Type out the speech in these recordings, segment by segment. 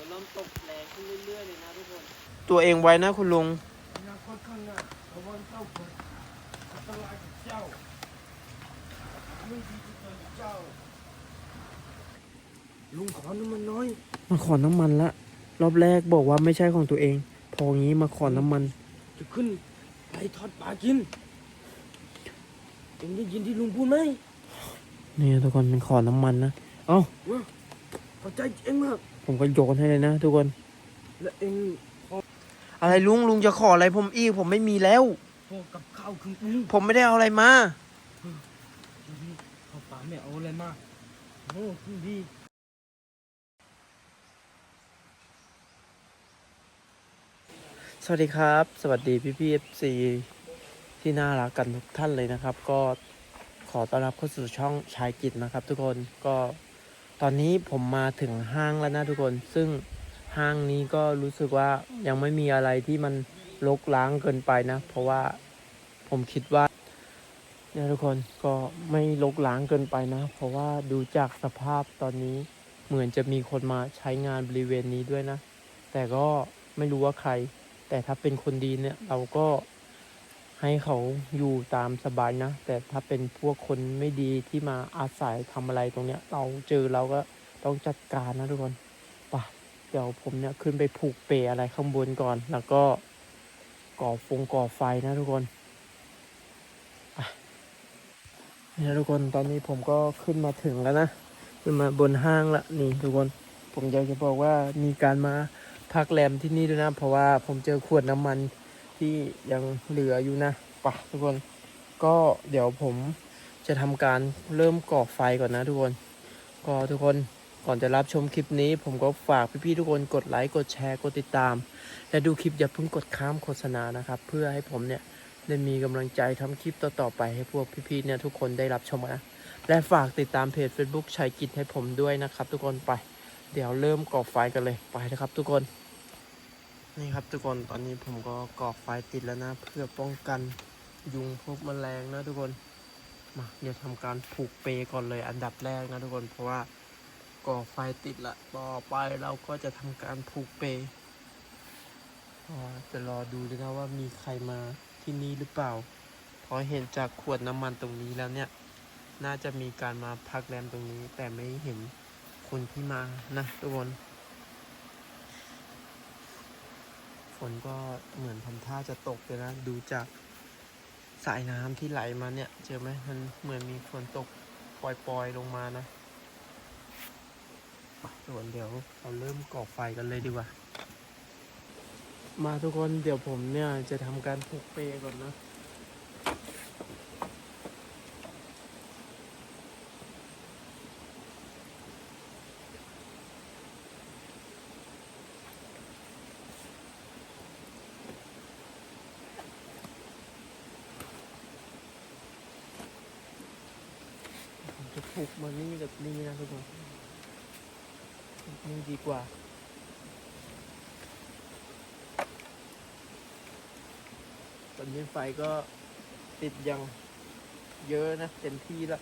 นจะเริ่มตกแรงขึ้นเรื่อยๆเลยนะทุกคน ตัวเองไว้นะคุณลุง อนาคตข้างหน้าระวังเจ้าเกิดอันตรายกับเจ้าไม่ดีที่เกิดกับเจ้า ลุงขอน้ำมันน้อย มาขอน้ำมันละ รอบแรกบอกว่าไม่ใช่ของตัวเอง พองี้มาขอน้ำมัน จะขึ้นไปทอดปลากินเอ็งได้ยินที่ลุงพูดไหมนี่ทุกคนเป็นขอน้ำมันนะ เอ้า เข้าใจเอ็งมาก ผมก็โยนให้เลยนะทุกคนและเอ็งอะไรลุงลุงจะขออะไรผมอีกผมไม่มีแล้วพอกับข้าวคือลุงผมไม่ได้เอาอะไรมาดีข้าวปลาไม่เอาอะไรมาโอ้ดีสวัสดีครับ สวัสดีพี่พี่เอฟซีที่น่ารักกันทุกท่านเลยนะครับ ก็ขอต้อนรับเข้าสู่ช่องชายกิจนะครับ ทุกคนก็ ตอนนี้ผมมาถึงห้างแล้วนะทุกคน ซึ่งห้างนี้ก็รู้สึกว่ายังไม่มีอะไรที่มันรกล้างเกินไปนะ เพราะว่าผมคิดว่าเนี่ยทุกคนก็ไม่รกล้างเกินไปนะ เพราะว่าดูจากสภาพตอนนี้เหมือนจะมีคนมาใช้งานบริเวณนี้ด้วยนะ แต่ก็ไม่รู้ว่าใคร แต่ถ้าเป็นคนดีเนี่ยเราก็ ให้เขาอยู่ตามสบายนะ แต่ถ้าเป็นพวกคนไม่ดีที่มาอาศัยทำอะไรตรงเนี้ย เราเจอเราก็ต้องจัดการนะทุกคนไป่ะเดี๋ยวผมเนี่ยขึ้นไปผูกเปอะไรข้างบนก่อน แล้วก็ก่อฟงก่อไฟนะทุกคนไปนี่นะทุกคนตอนนี้ผมก็ขึ้นมาถึงแล้วนะ ขึ้นมาบนห้างละนี่ทุกคนผมอยากจะบอกว่ามีการมาพักแรมที่นี่ด้วยนะ เพราะว่าผมเจอขวดน้ำมัน ที่ยังเหลืออยู่นะปะทุกคนก็เดี๋ยวผมจะทำการเริ่มก่อไฟก่อนนะทุกคนก็ทุกคนก่อนจะรับชมคลิปนี้ ผมก็ฝากพี่ๆทุกคนกดไลค์กดแชร์กดติดตาม และดูคลิปอย่าเพิ่งกดข้ามโฆษณานะครับ เพื่อให้ผมเนี่ยได้มีกำลังใจทำคลิปต่อๆไปให้พวกพี่ๆเนี่ยทุกคนได้รับชมนะและฝากติดตามเพจ Facebook ชัยกิจให้ผมด้วยนะครับ ทุกคนไป เดี๋ยวเริ่มก่อไฟกันเลยไปนะครับ ทุกคน นี่ครับทุกคนตอนนี้ผมก็ก่อไฟติดแล้วนะ เพื่อป้องกันยุงพวกแมลงนะทุกคนมาเดี๋ยวทำการผูกเปก่อนเลยอันดับแรกนะทุกคนเพราะว่าก่อไฟติดละต่อไปเราก็จะทำการผูกเปจะรอดูเลยนะว่ามีใครมาที่นี่หรือเปล่าพราะเห็นจากขวดน้ำมันตรงนี้แล้วเนี่ย น่าจะมีการมาพักแรมตรงนี้ แต่ไม่เห็นคนที่มานะทุกคน ฝ นก็เหมือนทำท่าจะตกเลยนะ ดูจากสายน้ำที่ไหลมาเนี่ย เจอไหมมันเหมือนมีฝนตกปล่อยๆลงมานะไปส่วนเดี๋ยวเราเริ่มก่อไฟกันเลยดีกว่า มาทุกคนเดี๋ยวผมเนี่ยจะทำการผูกเปก่อนนะ ลูกมันี่กับนี่นะทุกคนนี่ดีกว่า ตอนนี้ไฟก็ติดยังเยอะนะเต็มที่แล้ว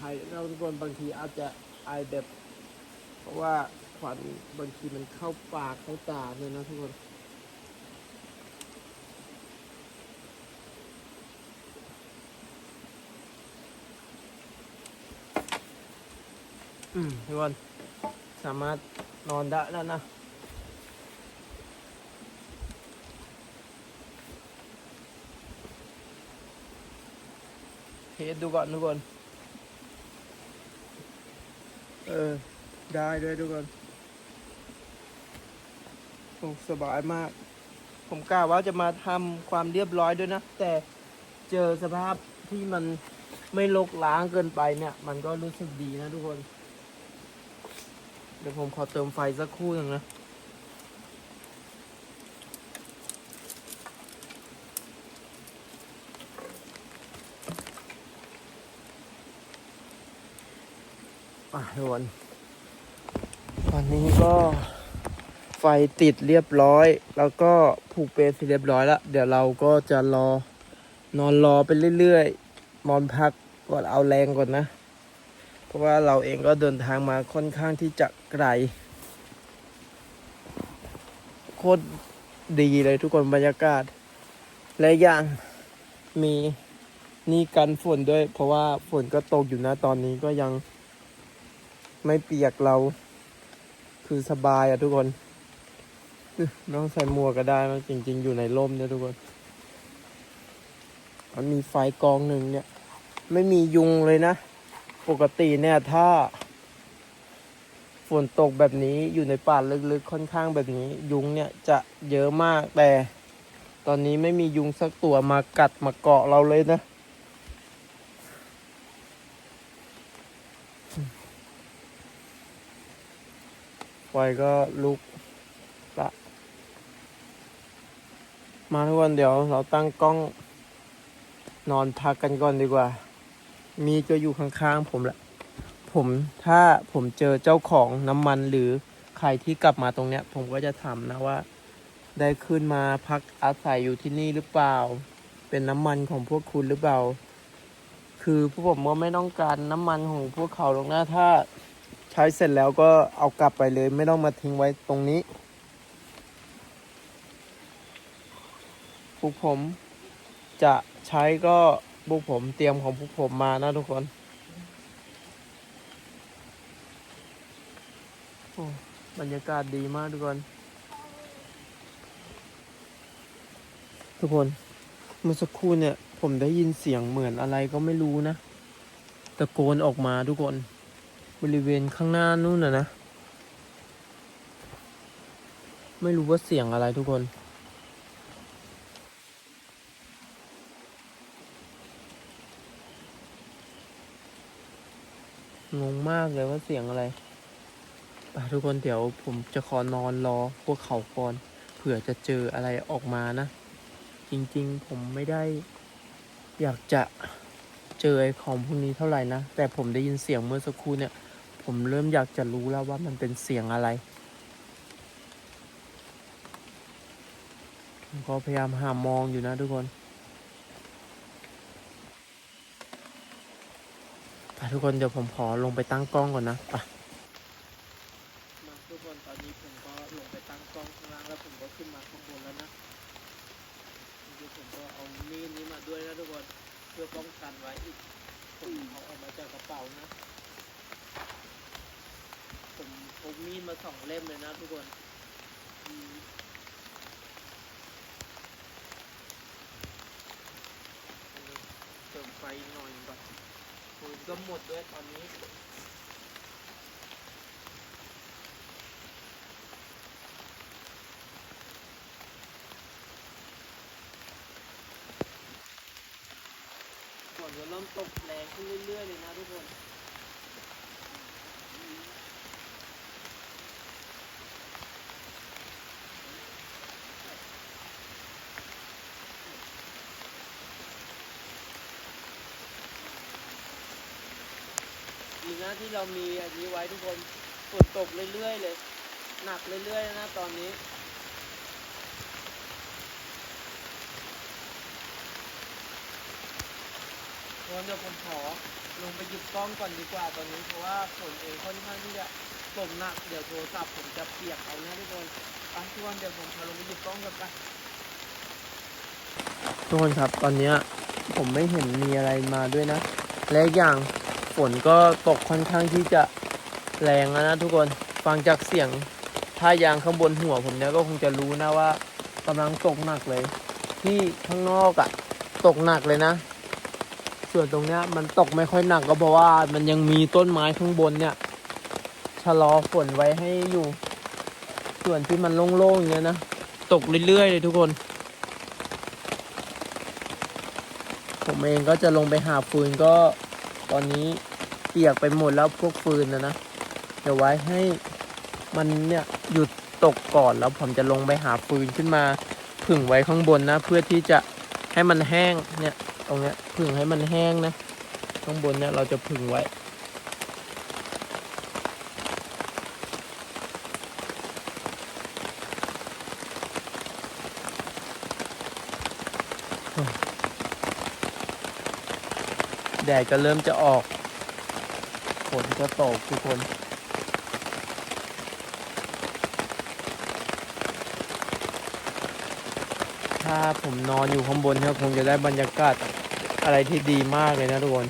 ภัยนะทุกคนบางทีอาจจะไอแบบ เพราะว่าควันบางทีมันเข้าปากเข้าตาเลยนะทุกคนอืมทุกคนสามารถนอนได้แล้วนะเทสดูก่อนทุกคน เออ ได้ด้วยทุกคนผมสบายมาก ผมกล่าวว่าจะมาทำความเรียบร้อยด้วยนะ แต่เจอสภาพที่มันไม่ลกล้างเกินไปเนี่ย มันก็รู้สึกดีนะทุกคน เดี๋ยวผมขอเติมไฟสักครู่หนึ่งนะ อะทุกคนตอนนี้ก็ไฟติดเรียบร้อย แล้วก็ผูกเปรย์เสร็จเรียบร้อยแล้ว เดี๋ยวเราก็จะรอนอนรอไปเรื่อยๆนอนพักก่อนเอาแรงก่อนนะ เพราะว่าเราเองก็เดินทางมาค่อนข้างที่จะไกลโคตรดีเลยทุกคนบรรยากาศ และอย่างมีนี่กันฝนด้วย เพราะว่าฝนก็ตกอยู่นะตอนนี้ก็ยัง ไม่เปียกเรา คือสบายอะทุกคนอึไม่ต้องใส่หมวกก็ได้มันจริง ๆ อยู่ในร่มเนี่ยทุกคน มันมีไฟกองหนึ่งเนี่ย ไม่มียุงเลยนะ ปกติเนี่ยถ้า ฝนตกแบบนี้อยู่ในป่าลึกๆค่อนข้างแบบนี้ ยุงเนี่ยจะเยอะมากแต่ ตอนนี้ไม่มียุงสักตัวมากัดมาเกาะเราเลยนะ ไฟก็ลุกละ มาทุกวันเดี๋ยวเราตั้งกล้องนอนพักกันก่อนดีกว่า มีก็อยู่ข้างๆผมแหละ ผมถ้าผมเจอเจ้าของน้ำมันหรือใครที่กลับมาตรงเนี้ย ผมก็จะถามนะว่า ได้ขึ้นมาพักอาศัยอยู่ที่นี่หรือเปล่า เป็นน้ำมันของพวกคุณหรือเปล่า คือพวกผมก็ไม่ต้องการน้ำมันของพวกเขาหรอกนะถ้า ใช้เสร็จแล้วก็เอากลับไปเลย ไม่ต้องมาทิ้งไว้ตรงนี้พวกผมจะใช้ก็พวกผมเตรียมของพวกผมมานะทุกคนโอ้บรรยากาศดีมากทุกคน ทุกคนเมื่อสักครู่เนี่ย ผมได้ยินเสียงเหมือนอะไรก็ไม่รู้นะ ตะโกนออกมาทุกคน บริเวณข้างหน้านู่นน่ะนะ ไม่รู้ว่าเสียงอะไรทุกคน งงมากเลยว่าเสียงอะไรไปทุกคนเดี๋ยวผมจะขอนอนรอพวกเขาก่อนเผื่อจะเจออะไรออกมานะ จริงๆผมไม่ได้ อยากจะเจอไอ้ของพวกนี้เท่าไหร่นะ แต่ผมได้ยินเสียงเมื่อสักครู่เนี่ย ผมเริ่มอยากจะรู้แล้วว่ามันเป็นเสียงอะไร ผมก็พยายามหามองอยู่นะทุกคนไปทุกคนเดี๋ยวผมขอลงไปตั้งกล้องก่อนนะไปทุกคนตอนนี้ผมก็ลงไปตั้งกล้องข้างล่างแล้วผมก็ขึ้นมาข้างบนแล้วนะเดี๋ยวผมก็เอามีดนี้มาด้วยนะทุกคนเพื่อป้องกันไว้อีกผมเอาออกมาจากกระเป๋านะ พกมีดมาสองเล่มเลยนะทุกคนเติมไฟหน่อยก่อนปืนก็หมดด้วยตอนนี้ฝนก็เริ่มตกแรงขึ้นเรื่อยๆเลยนะทุกคน นะที่เรามีอันนี้ไว้ทุกคนฝนตกเรื่อยๆเลย หนักเรื่อยๆนะตอนนี้วันเดี๋ยวผมขอลงไปหยิบกล้องก่อนดีกว่าตอนนี้เพราะว่าฝนเองค่อนข้างที่จะตกหนักเดี๋ยวโทรศัพท์ผมจะเปียกเอานะทุกคนไปทุกคนเดี๋ยวผมขอลงไปหยิบกล้องก่อนไปทุกคนครับตอนเนี้ยผมไม่เห็นมีอะไรมาด้วยนะ และอีกอย่าง ฝนก็ตกค่อนข้างที่จะแรงแล้วนะทุกคนฟังจากเสียงท่ายางข้างบนหัวผมเนี่ยก็คงจะรู้นะว่ากำลังตกหนักเลย ที่ข้างนอกอะ่ะตกหนักเลยนะ ส่วนตรงเนี้ยมันตกไม่ค่อยหนักก็เพราะว่ามันยังมีต้นไม้ข้างบนเนี่ยชะลอฝนไว้ให้อยู่ ส่วนที่มันโล่งๆอย่างเงี้ยนะตกเรื่อยๆเลยทุกคน ผมเองก็จะลงไปหาฟืนก็ ตอนนี้เปียกไปหมดแล้วพวกฟืนนะนะ เดี๋ยวไว้ให้มันเนี่ยหยุดตกก่อนแล้วผมจะลงไปหาฟืนขึ้นมาผึ่งไว้ข้างบนนะ เพื่อที่จะให้มันแห้งเนี่ยตรงเนี้ยผึ่งให้มันแห้งนะ ข้างบนเนี่ยเราจะผึ่งไว้ แดดก็เริ่มจะออกฝนก็ตกทุกคนถ้าผมนอนอยู่ข้างบนเนี่ยคงจะได้บรรยากาศอะไรที่ดีมากเลยนะทุกคน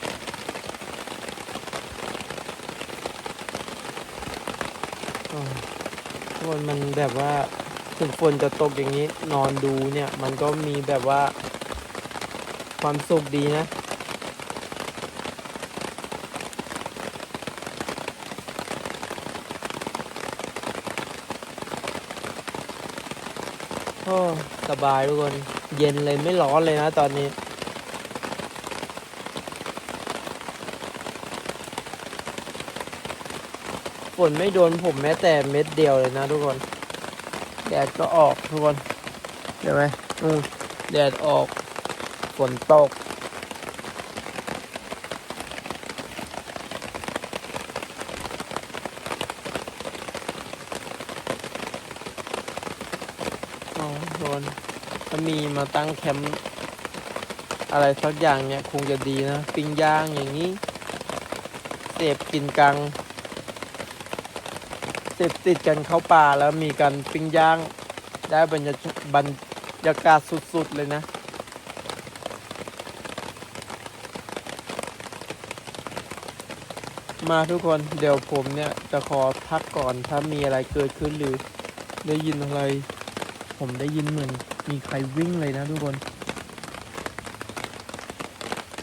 ทุกคนมันแบบว่าถึงฝนจะตกอย่างนี้นอนดูเนี่ย มันก็มีแบบว่าความสุขดีนะ โอ้ สบายทุกคน เย็นเลยไม่ร้อนเลยนะตอนนี้ฝนไม่โดนผมแม้แต่เม็ดเดียวเลยนะทุกคน แดดก็ออกทุกคนเห็นไหมนู่นแดดออก ฝนตก อ๋อโดนถ้ามีมา ตั้งแคมป์อะไรสักอย่างเนี่ยคงจะดีนะ ปิ้งย่างอย่างนี้ เสพกินกัง เสพติดกันเข้าป่าแล้วมีกันปิ้งย่างได้บรรยาบรรยากาศสุด ๆ เลยนะ มาทุกคนเดี๋ยวผมเนี่ย จะขอพักก่อนถ้ามีอะไรเกิดขึ้นหรือได้ยินอะไร ผมได้ยินเหมือน มีใครวิ่งเลยนะทุกคน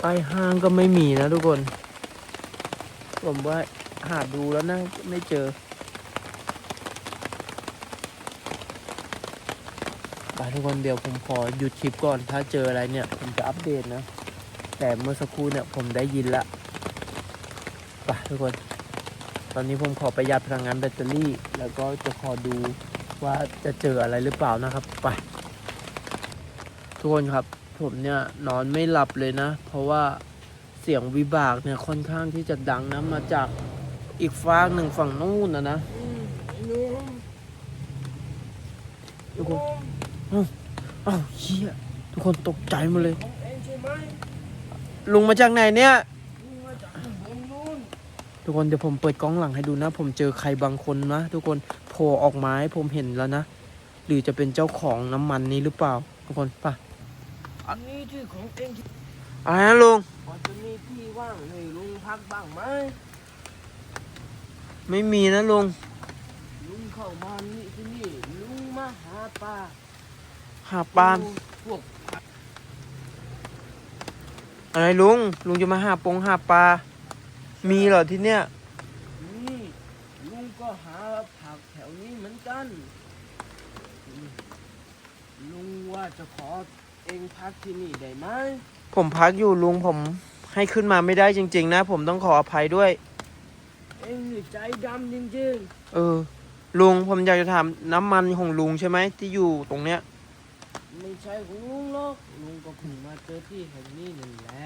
ไปห้างก็ไม่มีนะทุกคน ผมว่าหาดูแล้วนะไม่เจอไปทุกคนเดี๋ยวผมขอหยุดคลิปก่อน ถ้าเจออะไรเนี่ย ผมจะอัปเดตนะ แต่เมื่อสักครู่เนี่ยผมได้ยินละไปทุกคน ตอนนี้ผมขอประหยัดพลังงานแบตเตอรี่ แล้วก็จะขอดูว่าจะเจออะไรหรือเปล่านะครับ ไป ทุกคนครับผมเนี่ยนอนไม่หลับเลยนะ เพราะว่าเสียงวิบากเนี่ยค่อนข้างที่จะดังนะมาจากอีกฟากหนึ่งฝั่งนู่นนะนะทุกคนอ้าวเชี่ยทุกคนตกใจหมดเลย ลุงมาจากไหนเนี่ยทุกคนเดี๋ยวผมเปิดกล้องหลังให้ดูนะ ผมเจอใครบางคนนะทุกคนโผล่ออกมาให้ผมเห็นแล้วนะ หรือจะเป็นเจ้าของน้ำมันนี้หรือเปล่า ทุกคนไป่ะ อันนี้ที่ของเองที่อะไรนะลุงพอจะมีที่ว่างให้ลุงพักบ้างไหมไม่มีนะลุงลุงเข้ามานี่ที่นี่ลุงมาหาปลาหาปลาดูพวกอะไรลุงลุงจะมาหาปงหาปลา มีเหรอที่เนี้ยนี่ลุงก็หาผักแถวนี้เหมือนกัน ลุงว่าจะขอ องพักที่นี่ได้ไหมผมพักอยู่ลุงผมให้ขึ้นมาไม่ได้จริง ๆ นะ ผมต้องขออภัยด้วย เองนี่ใจดำจริงเออ ลุงผมอยากจะถามน้ำมันของลุงใช่ไหมที่อยู่ตรงเนี้ย ๆ ไม่ใช่ของลุงหรอกลุงก็เพิ่งมาเจอที่แห่งนี้นั่นแหละ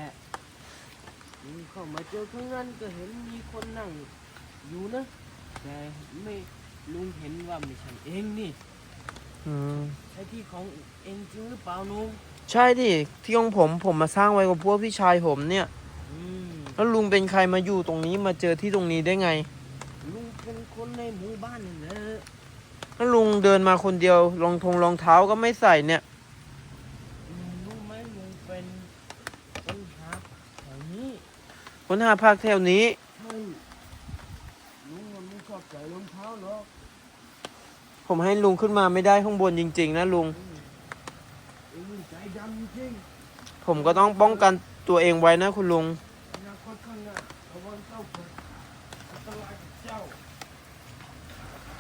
ลุงเข้ามาเจอข้างนั้นก็เห็นมีคนนั่งอยู่นะ แต่ไม่ลุงเห็นว่าไม่ใช่เองนี่ อืมใช่ที่ของเองจริงหรือเปล่าลุง ใช่ดิที่ของผมผมมาสร้างไว้กับพวกพี่ชายผมเนี่ย อืมแล้วลุงเป็นใครมาอยู่ตรงนี้มาเจอที่ตรงนี้ได้ไงลุงเป็นคนในหมู่บ้านนี่แหละแล้วลุงเดินมาคนเดียวรองทงรองเท้าก็ไม่ใส่เนี่ยอืมรู้ไหมลุงเป็นคนหาแถวนี้คนหาพักแถวนี้ ใช่ลุงมันไม่ชอบใส่รองเท้าหรอกผมให้ลุงขึ้นมาไม่ได้ข้างบนจริง ๆ นะลุง อืม เองนี่ใจดำจริงผมก็ต้องป้องกันตัวเองไว้นะคุณลุง อนาคตข้างหน้าระวังเจ้าเกิดอันตรายกับเจ้า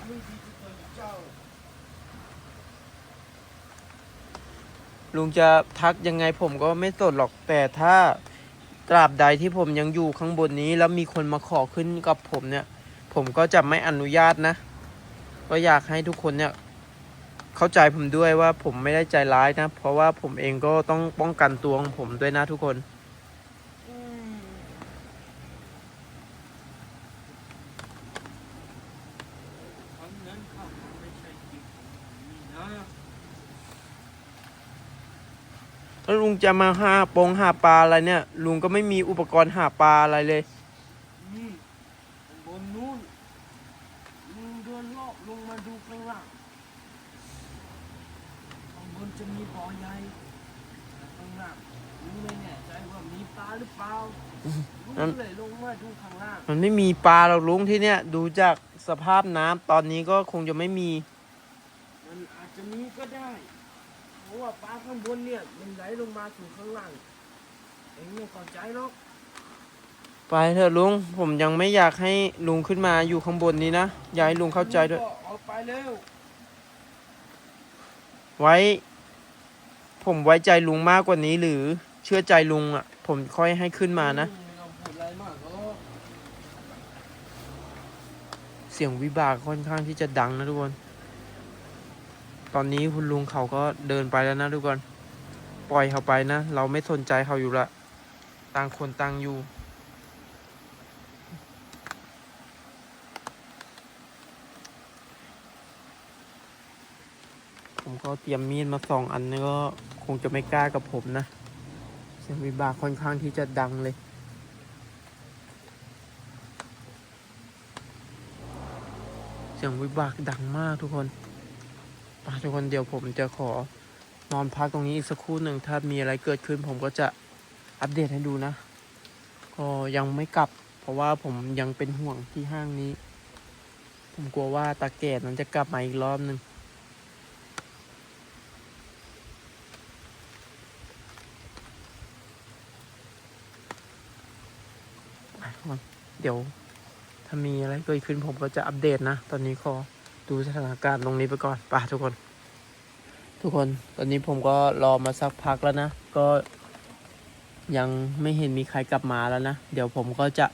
ไม่ดีจะเกิดกับเจ้าลุงจะทักยังไงผมก็ไม่สนหรอกแต่ถ้าตราบใดที่ผมยังอยู่ข้างบนนี้ แล้วมีคนมาขอขึ้นกับผมเนี่ย ผมก็จะไม่อนุญาตนะ ก็อยากให้ทุกคนเนี่ย เข้าใจผมด้วยว่าผมไม่ได้ใจร้ายนะ เพราะว่าผมเองก็ต้องป้องกันตัวของผมด้วยนะทุกคนครั้งนั้นข้าคงไม่ใช่จริงนี่นะ แล้วลุงจะมาหาปงหาปลาอะไรเนี่ย ลุงก็ไม่มีอุปกรณ์หาปลาอะไรเลย นี่ข้างบนนู้นลุงเดินเลาะลงมาดูข้างล่างข้างบนจะมีบ่อใหญ่แต่ข้างล่างลุงไม่แน่ใจว่ามีปลา หรือเปล่าลุงนั่นเลยลงมาดูข้างล่างมันไม่มีปลาหรอกลุงที่เนี่ย ดูจากสภาพน้ำตอนนี้ก็คงจะไม่มี มันอาจจะมีก็ได้ เพราะว่าปลาข้างบนเนี่ย มันไหลลงมาสู่ข้างล่าง เองไม่เข้าใจหรอกไปเถอะลุง ผมยังไม่อยากให้ลุงขึ้นมาอยู่ข้างบนนี้นะอยากให้ลุงเข้าใจด้วย ก็ออกไปแล้วไว้ ผมไว้ใจลุงมากกว่านี้หรือเชื่อใจลุงอะ ผมค่อยให้ขึ้นมานะ เสียงวิบากค่อนข้างที่จะดังนะทุกคน ตอนนี้คุณลุงเขาก็เดินไปแล้วนะทุกคน ปล่อยเขาไปนะ เราไม่สนใจเขาอยู่ละ ต่างคนต่างอยู่ผมก็เตรียมมีดมาสองอันนี่ก็คงจะไม่กล้ากับผมนะ สียงวิบากค่อนข้างที่จะดังเลย เสียงวิบากดังมากทุกคนทุกคนเดี๋ยวผมจะขอนอนพักตรงนี้อีกสักครู่หนึ่งถ้ามีอะไรเกิดขึ้นผมก็จะอัปเดตให้ดูนะ ก็ยังไม่กลับ เพราะว่าผมยังเป็นห่วงที่ห้างนี้ ผมกลัวว่าตาแก่นั้นจะกลับมาอีกรอบหนึ่ง อะทุกคนเดี๋ยว ถ้ามีอะไรเกิดขึ้นผมก็จะอัปเดตนะ ตอนนี้ขอดูสถานการณ์ตรงนี้ไปก่อนไป่ะทุกคน ทุกคนตอนนี้ผมก็รอมาสักพักแล้วนะ ก็ยังไม่เห็นมีใครกลับมาแล้วนะ เดี๋ยวผมก็จะ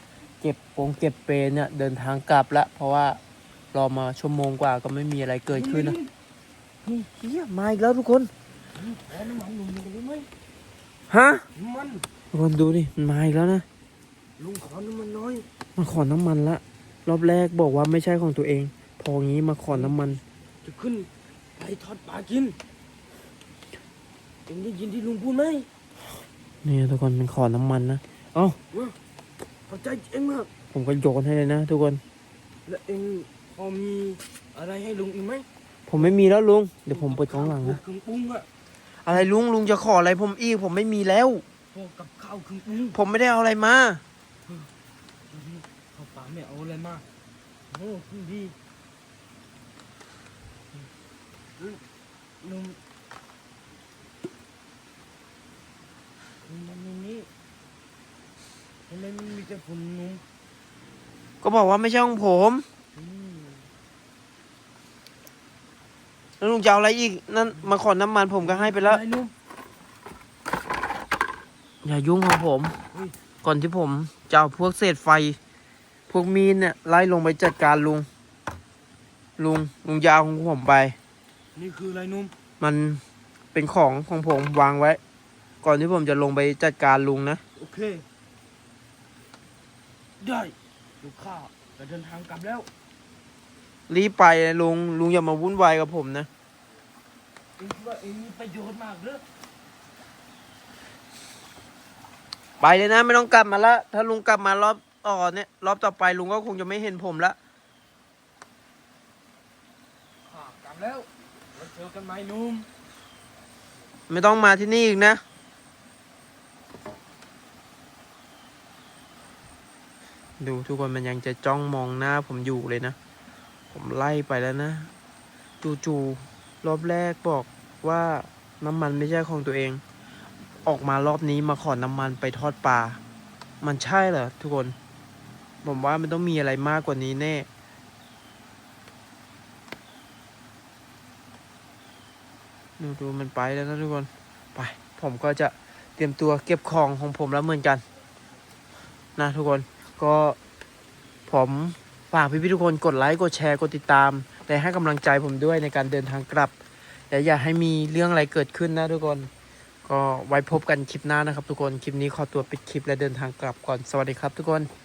เก็บปงเก็บเปรเนี่ยเดินทางกลับละเพราะว่ารอมาชั่วโมงกว่าก็ไม่มีอะไรเกิดขึ้นนะนี่เฮียมาอีกแล้วทุกคนขอน้ำมันลุงหน่อยได้ไหมฮะน้ำมันทุกคนดูดิมันมาอีกแล้วนะ ลุงขอน้ำมันน้อย มาขอน้ำมันละ รอบแรกบอกว่าไม่ใช่ของตัวเอง พองี้มาขอน้ำมัน จะขึ้นไปทอดปลากินเองได้ยินที่ลุงพูดไหมนี่ทุกคนมันขอน้ำมันนะ เอ้าขอบใจเองมากผมก็โยนให้เลยนะทุกคน และเองพอมีอะไรให้ลุงอีกไหมผมไม่มีแล้วลุง เดี๋ยวผมเปิดของหลังนะเครื่องปรุงอะอะไรลุงลุงจะขออะไรผมอีกผมไม่มีแล้ว พวกกับข้าวเครื่องปรุงผมไม่ได้เอาอะไรมาข้าวปลา ไม่เอาอะไรมาโอ้คุณดีลุงลุงลุงมันในนี้ทำไมมันมีแต่ฝุ่นลุงก็บอกว่าไม่ใช่ของผมแล้วลุงจะเอาอะไรอีก นั่นมาขอน้ำมันผมก็ให้ไปแล้ว อะไรลุงอย่ายุ่งของผม ก่อนที่ผมจะเอาพวกเศษไฟ พวกมีนเนี่ยไล่ลงไปจัดการลุง ลุงลุงอยาเอาของผมไป นี่คืออะไรนุ่ม มันเป็นของของผมวางไว้ ก่อนที่ผมจะลงไปจัดการลุงนะโอเค ได้ลูกข้าจะเดินทางกลับแล้ว รีบไปนะลุงลุงอย่ามาวุ่นวายกับผมนะเองคิดว่าเองมีประโยชน์มากเหรอไปเลยนะ ไม่ต้องกลับมาละถ้าลุงกลับมารอบ ต่อเนี่ย รอบต่อไปลุงก็คงจะไม่เห็นผมละข้ากลับแล้วเราเจอกันไหมนุ่มไม่ต้องมาที่นี่อีกนะ ดูทุกคนมันยังจะจ้องมองหน้าผมอยู่เลยนะ ผมไล่ไปแล้วนะ จู่ๆรอบแรกบอกว่าน้ำมันไม่ใช่ของตัวเอง ออกมารอบนี้มาขอน้ำมันไปทอดปลา มันใช่เหรอทุกคน ผมว่ามันต้องมีอะไรมากกว่านี้แน่ ดูดูมันไปแล้วนะทุกคน ไป ผมก็จะเตรียมตัวเก็บของของผมแล้วเหมือนกัน นะทุกคนก็ผมฝากพี่ๆทุกคนกดไลค์กดแชร์กดติดตาม และให้กำลังใจผมด้วยในการเดินทางกลับและอย่าให้มีเรื่องอะไรเกิดขึ้นนะทุกคน ก็ไว้พบกันคลิปหน้านะครับทุกคน คลิปนี้ขอตัวปิดคลิปและเดินทางกลับก่อน สวัสดีครับทุกคน